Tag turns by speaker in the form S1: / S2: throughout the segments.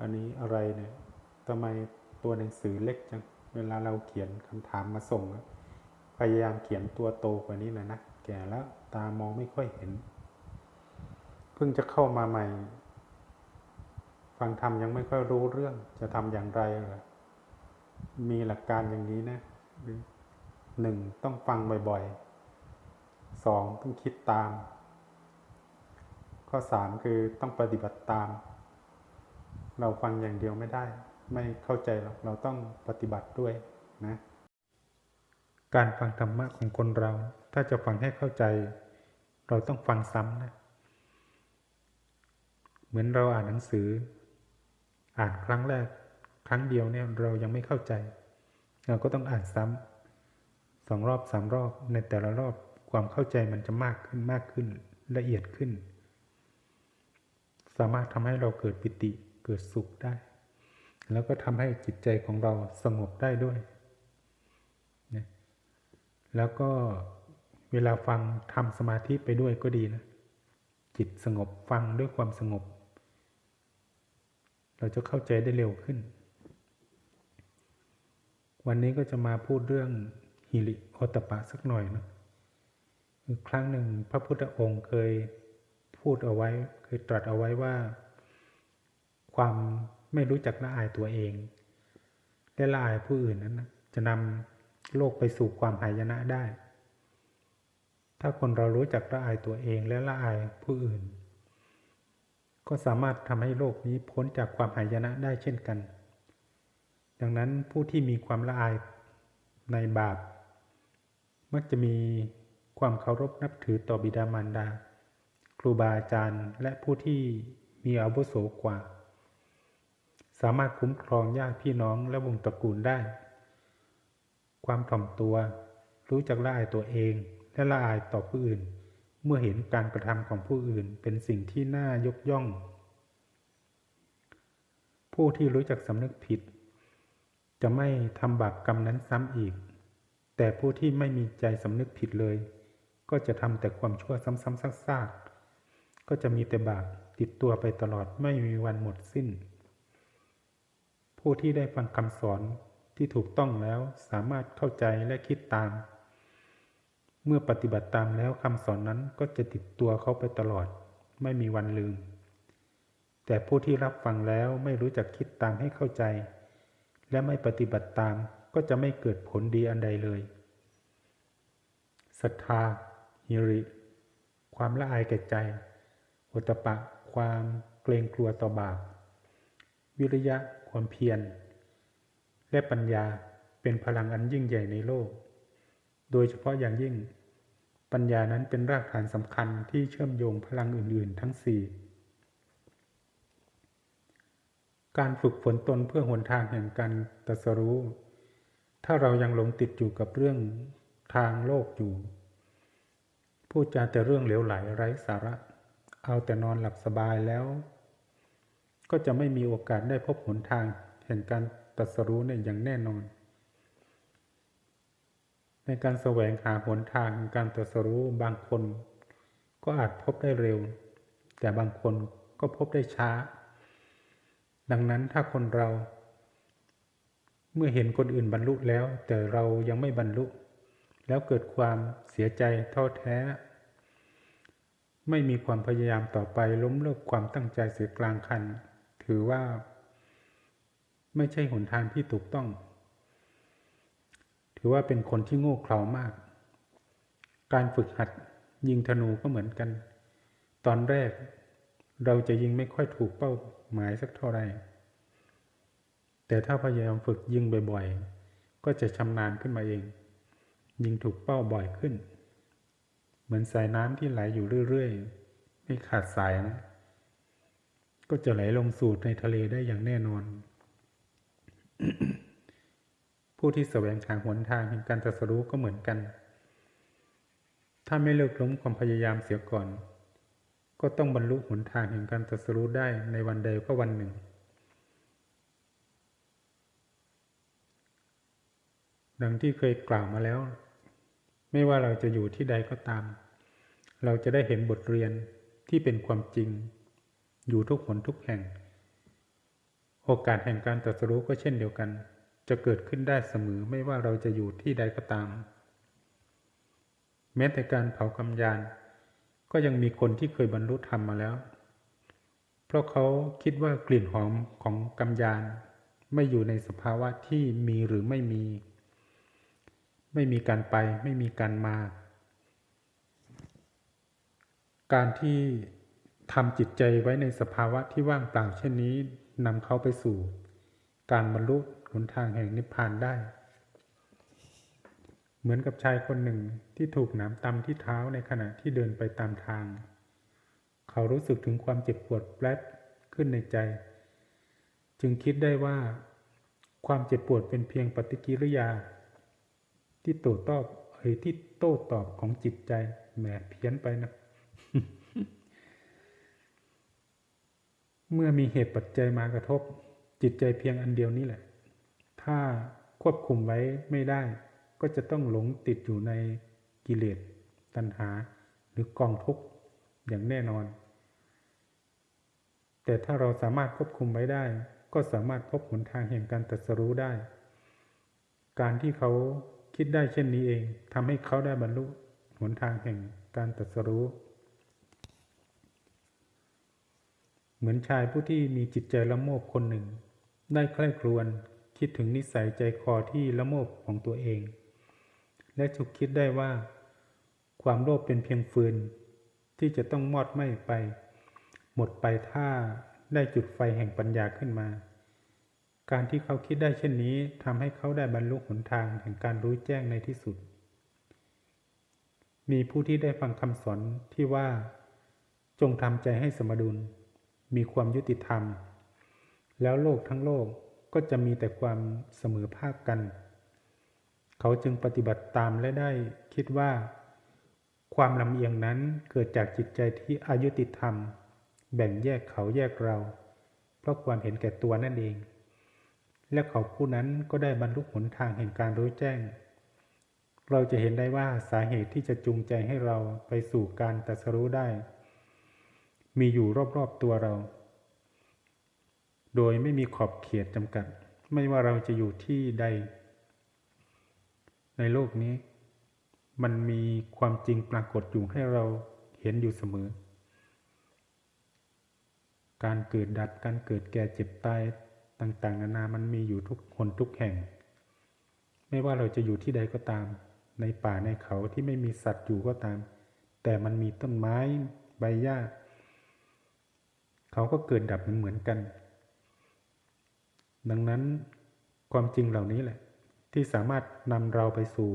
S1: อันนี้อะไรเนี่ยทำไมตัวหนังสือเล็กจัง เวลาเราเขียนคำถามมาส่ง พยายามเขียนตัวโตกว่านี้หน่อยนะ แก่แล้วตามองไม่ค่อยเห็น เพิ่งจะเข้ามาใหม่ ฟังธรรมยังไม่ค่อยรู้เรื่อง จะทำอย่างไรเหรอมีหลักการอย่างนี้นะหนึ่งต้องฟังบ่อยๆสองต้องคิดตาม ข้อสามคือต้องปฏิบัติตาม เราฟังอย่างเดียวไม่ได้ ไม่เข้าใจหรอกเราต้องปฏิบัติด้วยนะการฟังธรรมะของคนเรา ถ้าจะฟังให้เข้าใจ เราต้องฟังซ้ำนะเหมือนเราอ่านหนังสือ อ่านครั้งแรก ครั้งเดียวเนี่ยเรายังไม่เข้าใจ เราก็ต้องอ่านซ้ำสองรอบสามรอบในแต่ละรอบความเข้าใจมันจะมากขึ้นมากขึ้นละเอียดขึ้น สามารถทำให้เราเกิดปิติ กิดสุขได้ แล้วก็ทำให้จิตใจของเราสงบได้ด้วยนะแล้วก็เวลาฟังทำสมาธิไปด้วยก็ดีนะจิตสงบฟังด้วยความสงบ เราจะเข้าใจได้เร็วขึ้น วันนี้ก็จะมาพูดเรื่องฮิริโอตปะสักหน่อยนะครั้งหนึ่งพระพุทธองค์เคยพูดเอาไว้เคยตรัสเอาไว้ว่า ความไม่รู้จักละอายตัวเอง และละอายผู้อื่นนั้น จะนำโลกไปสู่ความหายนะได้ ถ้าคนเรารู้จักละอายตัวเองและละอายผู้อื่น ก็สามารถทำให้โลกนี้พ้นจากความหายนะได้เช่นกัน ดังนั้นผู้ที่มีความละอายในบาป มักจะมีความเคารพนับถือต่อบิดามารดา ครูบาอาจารย์และผู้ที่มีอาวุโสกว่า สามารถคุ้มครองญาติพี่น้องและวงตระกูลได้ ความถ่อมตัว รู้จักละอายตัวเอง และละอายต่อผู้อื่น เมื่อเห็นการกระทำของผู้อื่นเป็นสิ่งที่น่ายกย่อง ผู้ที่รู้จักสำนึกผิด จะไม่ทำบาปกรรมนั้นซ้ำอีก แต่ผู้ที่ไม่มีใจสำนึกผิดเลย ก็จะทำแต่ความชั่วซ้ำๆซากๆก็จะมีแต่บาปติดตัวไปตลอดไม่มีวันหมดสิ้น ผู้ที่ได้ฟังคำสอนที่ถูกต้องแล้วสามารถเข้าใจและคิดตาม เมื่อปฏิบัติตามแล้วคำสอนนั้นก็จะติดตัวเขาไปตลอด ไม่มีวันลืม แต่ผู้ที่รับฟังแล้วไม่รู้จักคิดตามให้เข้าใจ และไม่ปฏิบัติตามก็จะไม่เกิดผลดีอันใดเลยศรัทธาฮิริ ความละอายแก่ใจโอตปะ ความเกรงกลัวต่อบาปวิริยะ ความเพียร และปัญญาเป็นพลังอันยิ่งใหญ่ในโลก โดยเฉพาะอย่างยิ่ง ปัญญานั้นเป็นรากฐานสำคัญที่เชื่อมโยงพลังอื่น ๆ ทั้งสี่การฝึกฝนตนเพื่อหนทางแห่งการตรัสรู้ ถ้าเรายังหลงติดอยู่กับเรื่องทางโลกอยู่ พูดจาแต่เรื่องเหลวไหลไร้สาระ เอาแต่นอนหลับสบายแล้ว ก็จะไม่มีโอกาสได้พบหนทางแห่งการตรัสรู้ในอย่างแน่นอน ในการแสวงหาหนทางการตรัสรู้บางคน ก็อาจพบได้เร็ว แต่บางคนก็พบได้ช้า ดังนั้นถ้าคนเรา เมื่อเห็นคนอื่นบรรลุแล้ว แต่เรายังไม่บรรลุ แล้วเกิดความเสียใจท้อแท้ ไม่มีความพยายามต่อไปล้มเลิกความตั้งใจเสียกลางคัน ถือว่าไม่ใช่หนทางที่ถูกต้อง ถือว่าเป็นคนที่โง่เขลามาก การฝึกหัดยิงธนูก็เหมือนกัน ตอนแรกเราจะยิงไม่ค่อยถูกเป้าหมายสักเท่าไหร่ แต่ถ้าพยายามฝึกยิงบ่อยๆ ก็จะชำนาญขึ้นมาเอง ยิงถูกเป้าบ่อยขึ้น เหมือนสายน้ำที่ไหลอยู่เรื่อยๆ ไม่ขาดสายนะ ก็จะไหลลงสู่ในทะเลได้อย่างแน่นอน ผู้ที่แสวงหาหนทางแห่งการตรัสรู้ก็เหมือนกัน ถ้าไม่เลิกล้มความพยายามเสียก่อน ก็ต้องบรรลุหนทางแห่งการตรัสรู้ได้ในวันใดก็วันหนึ่ง ดังที่เคยกล่าวมาแล้ว ไม่ว่าเราจะอยู่ที่ใดก็ตาม เราจะได้เห็นบทเรียนที่เป็นความจริง อยู่ทุกหนทุกแห่ง โอกาสแห่งการตรัสรู้ก็เช่นเดียวกัน จะเกิดขึ้นได้เสมอไม่ว่าเราจะอยู่ที่ใดก็ตาม แม้แต่การเผากำยาน ก็ยังมีคนที่เคยบรรลุธรรมมาแล้ว เพราะเขาคิดว่ากลิ่นหอมของกำยาน ไม่อยู่ในสภาวะที่มีหรือไม่มี ไม่มีการไปไม่มีการมา การที่ ทำจิตใจไว้ในสภาวะที่ว่างเปล่าเช่นนี้นำเขาไปสู่ การบรรลุหนทางแห่งนิพพานได้ เหมือนกับชายคนหนึ่งที่ถูกหนามตำที่เท้าในขณะที่เดินไปตามทาง เขารู้สึกถึงความเจ็บปวดแปลบขึ้นในใจ จึงคิดได้ว่า ความเจ็บปวดเป็นเพียงปฏิกิริยา ที่โต้ตอบเอ้ยที่โต้ตอบของจิตใจแหมเพี้ยนไปนะ เมื่อมีเหตุปัจจัยมากระทบ จิตใจเพียงอันเดียวนี้แหละ ถ้าควบคุมไว้ไม่ได้ ก็จะต้องหลงติดอยู่ในกิเลสตัณหา หรือกองทุกข์อย่างแน่นอน แต่ถ้าเราสามารถควบคุมไว้ได้ ก็สามารถพบหนทางแห่งการตรัสรู้ได้ การที่เขาคิดได้เช่นนี้เองทำให้เขาได้บรรลุหนทางแห่งการตรัสรู้ เหมือนชายผู้ที่มีจิตใจละโมบคนหนึ่ง ได้ใคร่ครวญคิดถึงนิสัยใจคอที่ละโมบของตัวเอง และฉุกคิดได้ว่า ความโลภเป็นเพียงฟืน ที่จะต้องมอดไหม้ไป หมดไปถ้าได้จุดไฟแห่งปัญญาขึ้นมา การที่เขาคิดได้เช่นนี้ทำให้เขาได้บรรลุหนทางแห่งการรู้แจ้งในที่สุด มีผู้ที่ได้ฟังคำสอนที่ว่า จงทำใจให้สมดุล มีความยุติธรรม แล้วโลกทั้งโลกก็จะมีแต่ความเสมอภาคกัน เขาจึงปฏิบัติตามและได้คิดว่า ความลำเอียงนั้นเกิดจากจิตใจที่อายุติธรรม แบ่งแยกเขาแยกเรา เพราะความเห็นแก่ตัวนั่นเอง และเขาผู้นั้นก็ได้บรรลุหนทางแห่งการรู้แจ้ง เราจะเห็นได้ว่าสาเหตุที่จะจูงใจให้เราไปสู่การตรัสรู้ได้ มีอยู่รอบๆตัวเรา โดยไม่มีขอบเขตจำกัด ไม่ว่าเราจะอยู่ที่ใด ในโลกนี้ มันมีความจริงปรากฏอยู่ให้เราเห็นอยู่เสมอ การเกิดดับการเกิดแก่เจ็บตายต่าง ๆ นานามันมีอยู่ทุกคนทุกแห่ง ไม่ว่าเราจะอยู่ที่ใดก็ตาม ในป่าในเขาที่ไม่มีสัตว์อยู่ก็ตาม แต่มันมีต้นไม้ ใบหญ้า เขาก็เกิดดับเหมือนกัน ดังนั้นความจริงเหล่านี้แหละ ที่สามารถนำเราไปสู่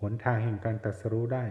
S1: หนทางแห่งการตรัสรู้ได้